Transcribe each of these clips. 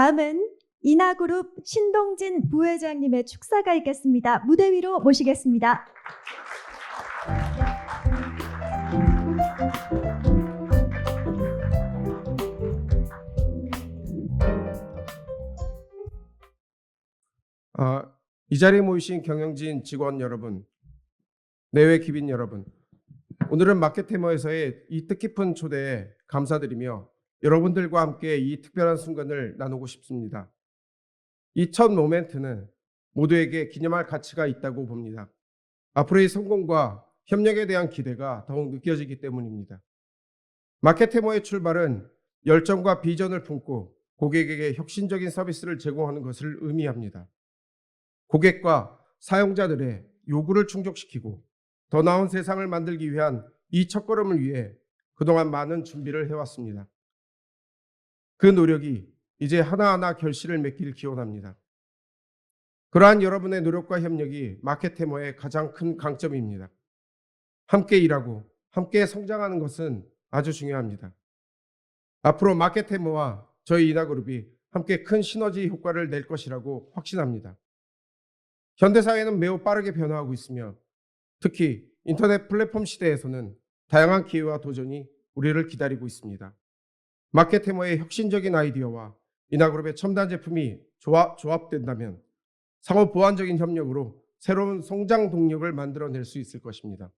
다음은 이나그룹 신동진 부회장님의 축사가 있겠습니다. 무대 위로 모시겠습니다. 아, 이 자리에 모이신 경영진 직원 여러분, 내외 기빈 여러분, 오늘은 마켓테머에서의 이 뜻깊은 초대에 감사드리며 여러분들과 함께 이 특별한 순간을 나누고 싶습니다. 이 첫 모멘트는 모두에게 기념할 가치가 있다고 봅니다. 앞으로의 성공과 협력에 대한 기대가 더욱 느껴지기 때문입니다. 마켓테머의 출발은 열정과 비전을 품고 고객에게 혁신적인 서비스를 제공하는 것을 의미합니다. 고객과 사용자들의 요구를 충족시키고 더 나은 세상을 만들기 위한 이 첫걸음을 위해 그동안 많은 준비를 해왔습니다. 그 노력이 이제 하나하나 결실을 맺기를 기원합니다. 그러한 여러분의 노력과 협력이 마켓테머의 가장 큰 강점입니다. 함께 일하고 함께 성장하는 것은 아주 중요합니다. 앞으로 마켓테머와 저희 이나그룹이 함께 큰 시너지 효과를 낼 것이라고 확신합니다. 현대사회는 매우 빠르게 변화하고 있으며 특히 인터넷 플랫폼 시대에서는 다양한 기회와 도전이 우리를 기다리고 있습니다. 마켓 테머의 혁신적인 아이디어와 이나그룹의 첨단 제품이 조합, 조합된다면 상호 보완적인 협력으로 새로운 성장 동력을 만들어낼 수 있을 것입니다.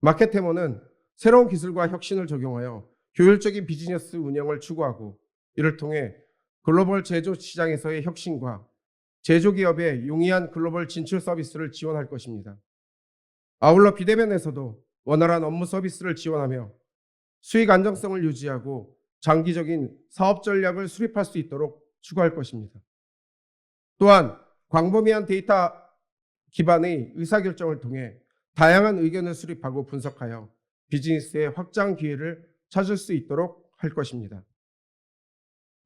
마켓 테머는 새로운 기술과 혁신을 적용하여 효율적인 비즈니스 운영을 추구하고 이를 통해 글로벌 제조 시장에서의 혁신과 제조기업의 용이한 글로벌 진출 서비스를 지원할 것입니다. 아울러 비대면에서도 원활한 업무 서비스를 지원하며 수익 안정성을 유지하고 장기적인 사업 전략을 수립할 수 있도록 추구할 것입니다. 또한 광범위한 데이터 기반의 의사결정을 통해 다양한 의견을 수립하고 분석하여 비즈니스의 확장 기회를 찾을 수 있도록 할 것입니다.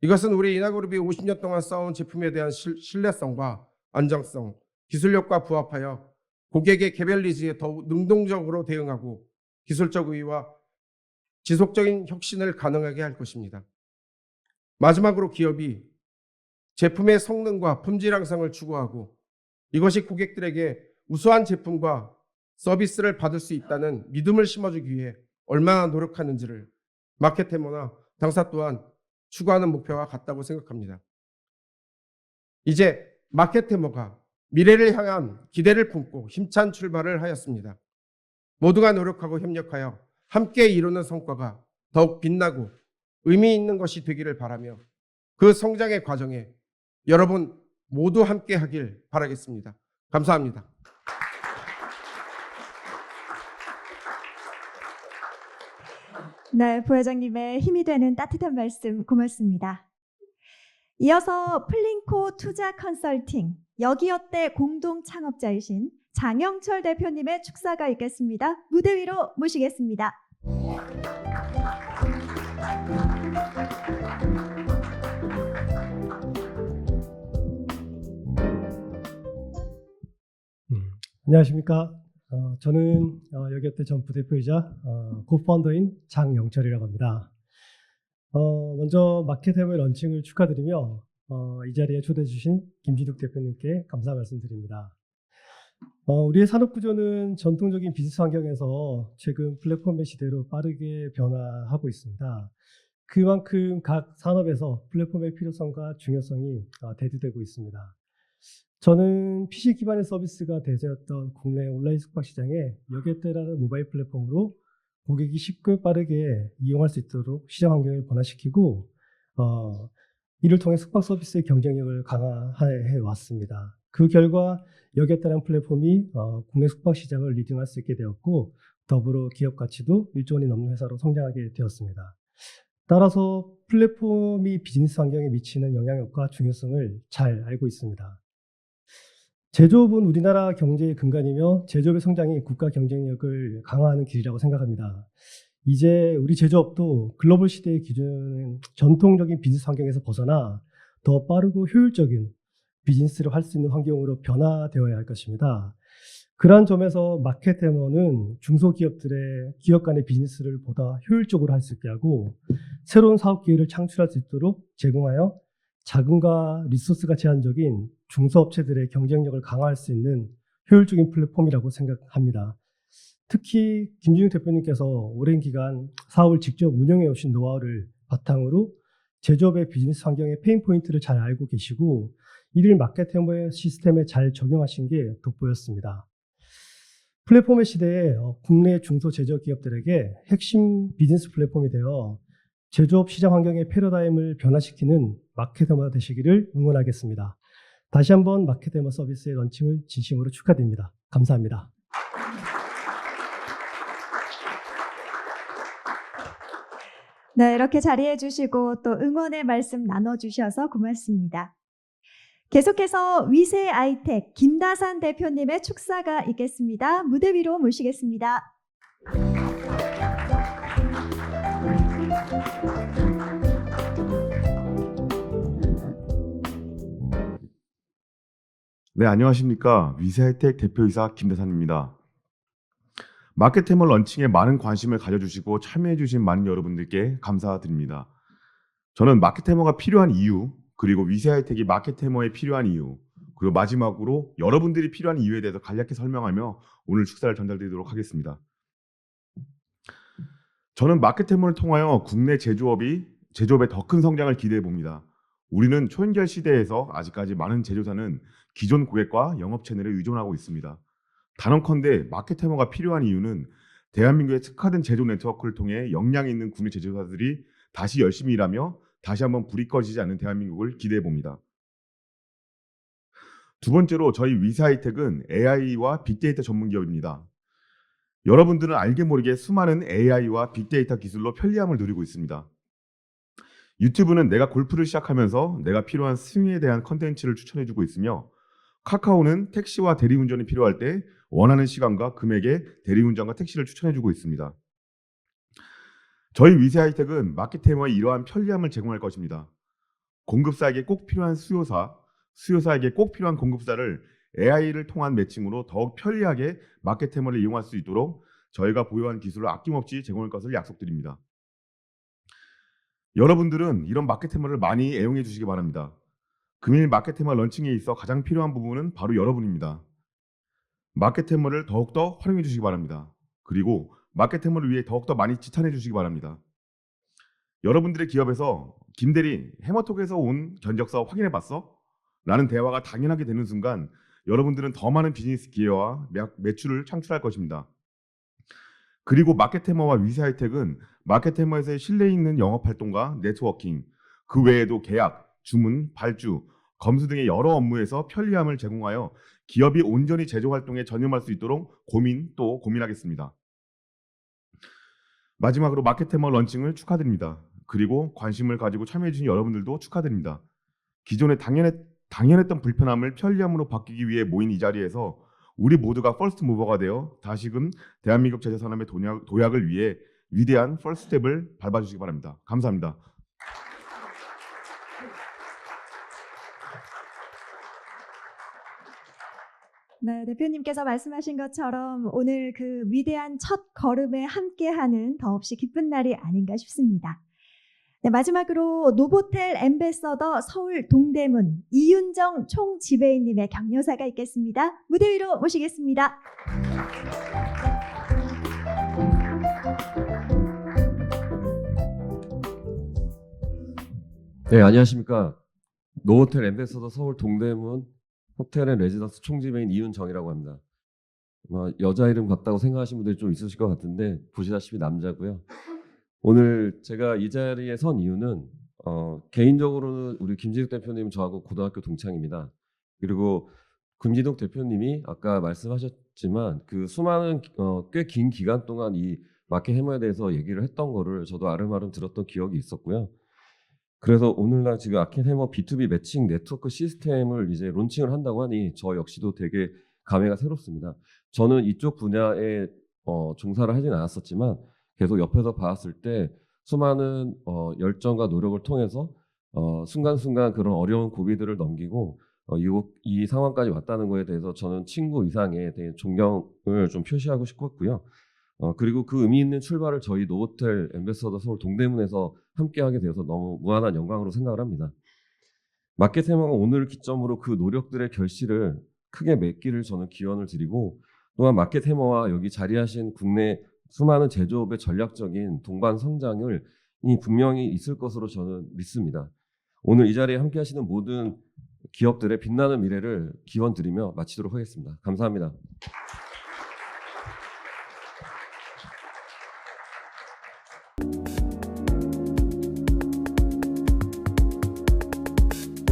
이것은 우리 이나그룹이 50년 동안 쌓아온 제품에 대한 실- 신뢰성과 안정성, 기술력과 부합하여 고객의 개별 니즈에 더욱 능동적으로 대응하고 기술적 우위와 지속적인 혁신을 가능하게 할 것입니다. 마지막으로 기업이 제품의 성능과 품질 향상을 추구하고 이것이 고객들에게 우수한 제품과 서비스를 받을 수 있다는 믿음을 심어주기 위해 얼마나 노력하는지를 마켓테머나 당사 또한 추구하는 목표와 같다고 생각합니다. 이제 마켓테머가 미래를 향한 기대를 품고 힘찬 출발을 하였습니다. 모두가 노력하고 협력하여 함께 이루는 성과가 더욱 빛나고 의미 있는 것이 되기를 바라며 그 성장의 과정에 여러분 모두 함께 하길 바라겠습니다. 감사합니다. 네, 부회장님의 힘이 되는 따뜻한 말씀 고맙습니다. 이어서 플링코 투자 컨설팅 여기어때 공동 창업자이신 장영철 대표님의 축사가 있겠습니다. 무대 위로 모시겠습니다. 음, 안녕하십니까. 어, 저는 어, 여기어때 전 부대표이자 어, 고파운더인 장영철이라고 합니다. 어, 먼저 마켓햄의 런칭을 축하드리며 어, 이 자리에 초대해 주신 김진욱 대표님께 감사 말씀드립니다. 어, 우리의 산업 구조는 전통적인 비즈니스 환경에서 최근 플랫폼의 시대로 빠르게 변화하고 있습니다. 그만큼 각 산업에서 플랫폼의 필요성과 중요성이 어, 대두되고 있습니다. 저는 PC 기반의 서비스가 대세였던 국내 온라인 숙박 시장에 여객대라는 모바일 플랫폼으로 고객이 쉽고 빠르게 이용할 수 있도록 시장 환경을 변화시키고 어, 이를 통해 숙박 서비스의 경쟁력을 강화해 왔습니다. 그 결과 여객대라는 플랫폼이 어, 국내 숙박 시장을 리딩할 수 있게 되었고 더불어 기업 가치도 1조 원이 넘는 회사로 성장하게 되었습니다. 따라서 플랫폼이 비즈니스 환경에 미치는 영향력과 중요성을 잘 알고 있습니다. 제조업은 우리나라 경제의 근간이며 제조업의 성장이 국가 경쟁력을 강화하는 길이라고 생각합니다. 이제 우리 제조업도 글로벌 시대의 기준은 전통적인 비즈니스 환경에서 벗어나 더 빠르고 효율적인 비즈니스를 할 수 있는 환경으로 변화되어야 할 것입니다. 그러한 점에서 마켓테머는 중소기업들의 기업 간의 비즈니스를 보다 효율적으로 할 수 있게 하고 새로운 사업 기회를 창출할 수 있도록 제공하여 자금과 리소스가 제한적인 중소업체들의 경쟁력을 강화할 수 있는 효율적인 플랫폼이라고 생각합니다. 특히 김준욱 대표님께서 오랜 기간 사업을 직접 운영해 오신 노하우를 바탕으로 제조업의 비즈니스 환경의 페인 포인트를 잘 알고 계시고 이를 마케팅의 시스템에 잘 적용하신 게 돋보였습니다. 플랫폼의 시대에 어, 국내 중소 제조 기업들에게 핵심 비즈니스 플랫폼이 되어 제조업 시장 환경의 패러다임을 변화시키는 마케터마 되시기를 응원하겠습니다. 다시 한번 마케터마 서비스의 런칭을 진심으로 축하드립니다. 감사합니다. 네, 이렇게 자리해 주시고 또 응원의 말씀 나눠 주셔서 고맙습니다. 계속해서 위세 아이텍 김다산 대표님의 축사가 있겠습니다. 무대 위로 모시겠습니다. 네, 안녕하십니까. 위세하이텍 대표이사 김대산입니다. 마켓테머 런칭에 많은 관심을 가져주시고 참여해주신 많은 여러분들께 감사드립니다. 저는 마켓테머가 필요한 이유, 그리고 위세하이텍이 마켓테머에 필요한 이유, 그리고 마지막으로 여러분들이 필요한 이유에 대해서 간략히 설명하며 오늘 축사를 전달드리도록 하겠습니다. 저는 마켓테머를 통하여 국내 제조업이 제조업의 더 큰 성장을 기대해 봅니다. 우리는 초연결 시대에서 아직까지 많은 제조사는 기존 고객과 영업 채널에 의존하고 있습니다. 단언컨대 마켓테머가 필요한 이유는 대한민국의 특화된 제조 네트워크를 통해 역량 있는 국내 제조사들이 다시 열심히 일하며 다시 한번 불이 꺼지지 않는 대한민국을 기대해 봅니다. 두 번째로 저희 위사이텍은 AI와 빅데이터 전문 기업입니다. 여러분들은 알게 모르게 수많은 AI와 빅데이터 기술로 편리함을 누리고 있습니다. 유튜브는 내가 골프를 시작하면서 내가 필요한 스윙에 대한 컨텐츠를 추천해주고 있으며 카카오는 택시와 대리운전이 필요할 때 원하는 시간과 금액에 대리운전과 택시를 추천해주고 있습니다. 저희 위세 하이텍은 마케테머의 이러한 편리함을 제공할 것입니다. 공급사에게 꼭 필요한 수요사, 수요사에게 꼭 필요한 공급사를 AI를 통한 매칭으로 더욱 편리하게 마케테머를 이용할 수 있도록 저희가 보유한 기술을 아낌없이 제공할 것을 약속드립니다. 여러분들은 이런 마케테머를 많이 애용해 주시기 바랍니다. 금일 마케테머 런칭에 있어 가장 필요한 부분은 바로 여러분입니다. 마케테머를 더욱더 활용해 주시기 바랍니다. 그리고 마케테머를 위해 더욱더 많이 지탄해 주시기 바랍니다. 여러분들의 기업에서 김대리 해머톡에서 온 견적서 확인해 봤어? 라는 대화가 당연하게 되는 순간 여러분들은 더 많은 비즈니스 기회와 매- 매출을 창출할 것입니다. 그리고 마케테머와 위세하이텍은 마케테머에서의 신뢰 있는 영업 활동과 네트워킹, 그 외에도 계약, 주문, 발주, 검수 등의 여러 업무에서 편리함을 제공하여 기업이 온전히 제조 활동에 전념할 수 있도록 고민 또 고민하겠습니다. 마지막으로 마케테머 런칭을 축하드립니다. 그리고 관심을 가지고 참여해주신 여러분들도 축하드립니다. 기존에 당연했, 당연했던 불편함을 편리함으로 바뀌기 위해 모인 이 자리에서 우리 모두가 퍼스트 무버가 되어 다시금 대한민국 제조 산업의 도약, 도약을 위해 위대한 퍼스트 스텝을 밟아주시기 바랍니다. 감사합니다. 네, 대표님께서 말씀하신 것처럼 오늘 그 위대한 첫 걸음에 함께하는 더없이 기쁜 날이 아닌가 싶습니다. 네, 마지막으로 노보텔 엠베서더 서울 동대문 이윤정 총지배인님의 격려사가 있겠습니다. 무대 위로 모시겠습니다. 네, 안녕하십니까. 노호텔 엠베서더 서울 동대문 호텔 앤 레지던스 총지배인 이윤정이라고 합니다. 아마 여자 이름 같다고 생각하시는 분들이 좀 있으실 것 같은데 보시다시피 남자고요. 오늘 제가 이 자리에 선 이유는 어, 개인적으로는 우리 김지득 대표님 저하고 고등학교 동창입니다. 그리고 김지덕 대표님이 아까 말씀하셨지만 그 수많은 어, 꽤 긴 기간 동안 이 마켓 해머에 대해서 얘기를 했던 거를 저도 아름아름 들었던 기억이 있었고요. 그래서 오늘날 지금 아켄해머 B2B 매칭 네트워크 시스템을 이제 론칭을 한다고 하니 저 역시도 되게 감회가 새롭습니다. 저는 이쪽 분야에 어, 종사를 하진 않았었지만 계속 옆에서 봤을 때 수많은 어, 열정과 노력을 통해서 어, 순간순간 그런 어려운 고비들을 넘기고 어, 이, 이 상황까지 왔다는 거에 대해서 저는 친구 이상의 되게 존경을 좀 표시하고 싶었고요. 어, 그리고 그 의미 있는 출발을 저희 노호텔 엠베서더 서울 동대문에서 함께하게 되어서 너무 무한한 영광으로 생각을 합니다. 마켓 해머가 오늘 기점으로 그 노력들의 결실을 크게 맺기를 저는 기원을 드리고 또한 마켓 해머와 여기 자리하신 국내 수많은 제조업의 전략적인 동반 성장을 이 분명히 있을 것으로 저는 믿습니다. 오늘 이 자리에 함께 하시는 모든 기업들의 빛나는 미래를 기원 드리며 마치도록 하겠습니다. 감사합니다.